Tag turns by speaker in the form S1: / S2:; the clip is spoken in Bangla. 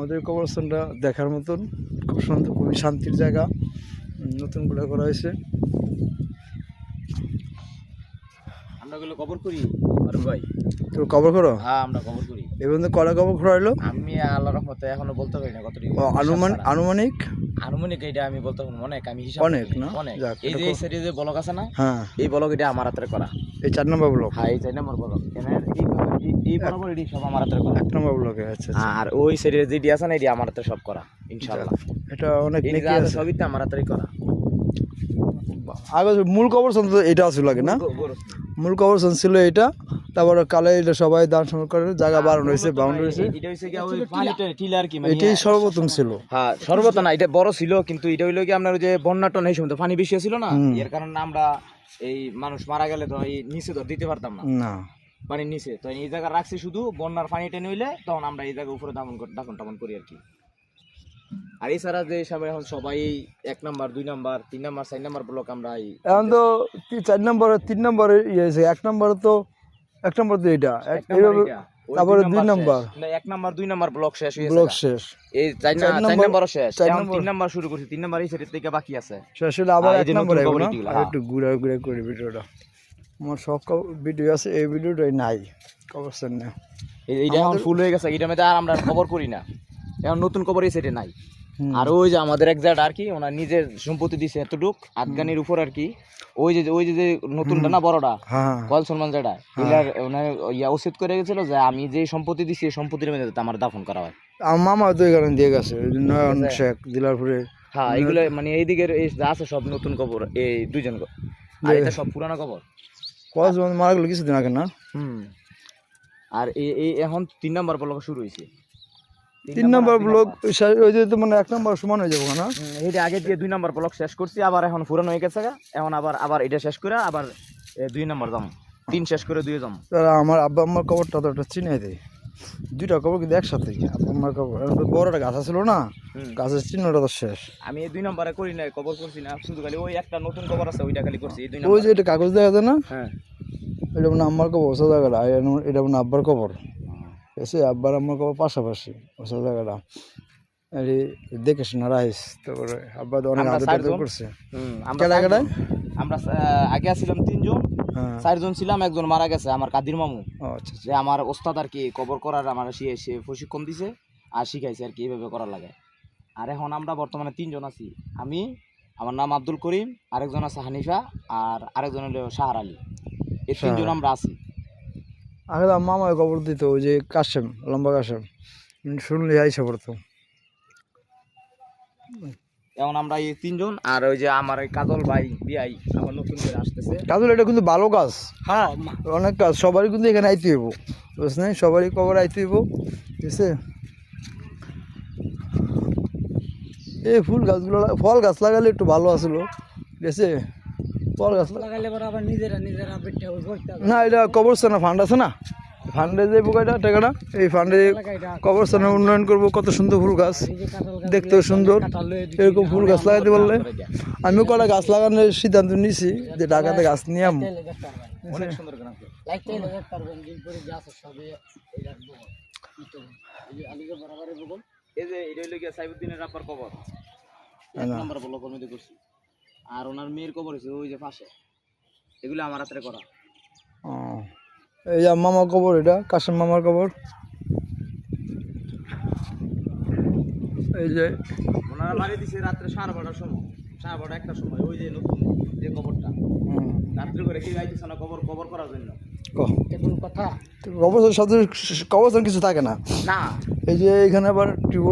S1: আমাদের কবরস্থানটা দেখার মতন। খুব সুন্দর খুবই শান্তির জায়গা। নতুন করে করা হয়েছে।
S2: আমরা গুলো কবর করি আরুন ভাই।
S1: কবর করো?
S2: হ্যাঁ আমরা কবর করি।
S1: কটা কবর হলো?
S2: আমি আল্লাহ রহমতে এখনও বলতে পারি না কতটুকু
S1: ও, আনুমান আনুমানিক?
S2: আনুমানিক এটা আমি বলতে পারব অনেক আমি হিসাব
S1: অনেক না?
S2: অনেক। এই যে বলক আছে না
S1: হ্যাঁ।
S2: এই বলক এটা আমার হাতের করা।
S1: এই চার নম্বর ব্লক
S2: হ্যাঁ এই চার নম্বর বলক এই- বরাবর এটি সব আমার হাতের করা।
S1: এক নম্বর ব্লকে আচ্ছা আচ্ছা।
S2: আর ওই সাইডে যেটি আছে না এটি আমার হাতে সব করা ইনশাআল্লাহ।
S1: এটা অনেক নেকি
S2: আছে। সবই তো আমার হাতেরই করা।
S1: আগে মূল কবরস্থান তো এটা ছিল আগে না? মূল কবরস্থান ছিল এটা। তারপরে কালে এটা সবাই দান করে জায়গা বাড়ানো হয়েছে বাউন্ডারি হয়েছে।
S2: কি ওই পানিটা টিলার কি মানে
S1: এটাই সর্বপ্রথম ছিল।
S2: হ্যাঁ সর্বত না এটা বড় ছিল কিন্তু এটা হইল কি আপনার ওই যে বন্যা টন এই সময় পানি বেশি ছিল না এর কারণে আমরা এই মানুষ মারা গেলে তো এই নিচে তো দিতে পারতাম না।
S1: না।
S2: পানির নিচে তো এই জায়গা রাখছি শুধু বন্যার পানি টেনে হইলে তখন আমরা এই জায়গা উপরে দামন কর- দাফন টামন করি আর কি। আর এছাড়া যে সবাই এখন সবাই এক নাম্বার দুই নাম্বার তিন নাম্বার চার নাম্বার ব্লক আমরা
S1: এখন তো চার নম্বরে তিন নম্বরে ইয়ে হয়েছে। এক নম্বরে তো এক নম্বর তো এটা
S2: এইটা,
S1: তারপরে
S2: দুই নাম্বার এক নাম্বার দুই নাম্বার ব্লক শেষ হয়েছে
S1: ব্লক শেষ।
S2: এই চার নাম্বারও শেষ। এখন তিন নাম্বার শুরু করছি। তিন নাম্বার এই সাইড থেকে বাকি আছে।
S1: শেষ হলে আবার এক নম্বর। একটু ঘুরা ঘুরা করি ভিডিওটা। আমার সব ভিডিও আছে এই ভিডিওটাই নাই। কবরস্থান না।
S2: এইটা এখন ফুল হয়ে গেছে। এটা মধ্যে আর আমরা কভার করি না। এখন নতুন কভার এই সাইডে নাই। আর ওই যে আমাদের এক জায়গা আর কি ওনার নিজের সম্পত্তি দিছে এতটুক আফগানির উপর আর কি। ওই যে ওই যে নতুনটা না বড়টা
S1: হ্যাঁ
S2: কল সলমান যেটা এটার ওনার ইয়া উচিত করে গেছিল যে আমি যে সম্পত্তি দিছি এই সম্পত্তির মধ্যে আমার দাফন করা হয়।
S1: আমার মামা দিয়ে গেছে নয়ন শেখ দিলারপুরে
S2: হ্যাঁ এইগুলো মানে এই দিকের এই যা আছে সব নতুন কবর এই দুইজন আর এটা সব পুরানো কবর।
S1: কজন মারা গেল কিছুদিন আগে না?
S2: হুম। আর এই এখন তিন নম্বর ব্লক শুরু হয়েছে
S1: তিন নম্বর ব্লক ওই যে মানে এক নম্বর সমান হয়ে যাব না?
S2: এইটা আগে দিয়ে দুই নম্বর ব্লক শেষ করছি আবার এখন পুরানো হয়ে গেছে এখন আবার আবার এটা শেষ করে আবার দুই নম্বর দাম তিন শেষ করে দুই দাম
S1: তারা আমার আব্বা আম্মার কবরটা তো একটা চিনে দেয়। দুইটা কবর কিন্তু একসাথে। আব্বা আম্মার কবর বড় একটা গাছ ছিল না। গাছের চিহ্নটা তো শেষ।
S2: আমি এই দুই নম্বরে করি না কবর করছি না। শুধু খালি ওই একটা নতুন কবর আছে ওইটা খালি করছি এই দুই
S1: ওই যে এটা কাগজ দেখা যায় না?
S2: হ্যাঁ।
S1: এটা মানে আম্মার কবর আর এটা- এটা মানে আব্বার কবর। এসে আব্বার আম্মার কবর পাশাপাশি ওসা জায়গাটা। আরে দেখে শোনা রাইস তারপরে আব্বা তো অনেক আদর টাদর করছে।
S2: আমরা। আমরা আগে ছিলাম তিনজন
S1: হ্যাঁ।
S2: চারজন ছিলাম একজন মারা গেছে আমার কাদির মামু।
S1: আচ্ছা আচ্ছা।
S2: যে আমার ওস্তাদ আর কি কবর করার আমার সে সে প্রশিক্ষণ দিছে আর শিখাইছে আর কি এইভাবে করা লাগে। আর এখন আমরা বর্তমানে তিনজন আছি। আমি আমার নাম আব্দুল করিম আরেকজন আছে হানিফা আর আরেকজন হলো শাহর আলী। এই তিনজন আমরা আছি।
S1: আগে তো মামা কবর দিত ওই যে কাশেম লম্বা কাশেম। শুনলে আইসা পড়তো।
S2: এখন আমরা এই তিনজন আর ওই যে আমার ওই কাজল ভাই বিয়াই আমার নতুন করে আসতেছে।
S1: কাজল এটা কিন্তু ভালো কাজ।
S2: হ্যাঁ
S1: অনেক কাজ সবারই কিন্তু এখানে আইতে হইব বুঝলেন সবারই কবর আইতে হইব ঠিক আছে? এই ফুল গাছগুলো ফল গাছ লাগালে একটু ভালো আসলো ঠিক আছে? ফল গাছ
S3: লাগাইলে পরে আবার নিজেরা নিজেরা
S1: না এটা কবরস্থানে ফান্ড আছে না? ফান্ডে যে বোকাটা টাকাটা এই ফান্ডে কবরস্থানে উন্নয়ন করব কত সুন্দর ফুল গাছ। দেখতেও সুন্দর। এরকম ফুল গাছ লাগাতে পারলে। আমিও কটা গাছ লাগানোর সিদ্ধান্ত নিয়েছি যে ঢাকাতে গাছ নিয়ে আমু।
S3: দেখতে দেখতে এই যে
S2: এটা হইল গিয়া সাইবুদ্দিনের আপার কবর। এক নম্বর বলো কর্মীতে করছি। আর ওনার মেয়ের কবর হয়েছে ওই যে পাশে। এগুলো আমার হাতে করা।
S1: ও, এই যে মামার কবর এটা কাশেম মামার কবর। এই যে
S2: ওনারা বাড়ি দিছে রাত্রে সাড়ে বারোটার সময়। সাড়ে বারোটা একটার সময় ওই যে নতুন যে কবরটা। রাত্রে করে কি যাইতেছে না কবর কবর করার জন্য।
S3: কথা?
S1: কবরস্থান সাথে কবরস্থান কিছু থাকে না?
S2: না।
S1: এই যে এখানে আবার টিউবওয়েল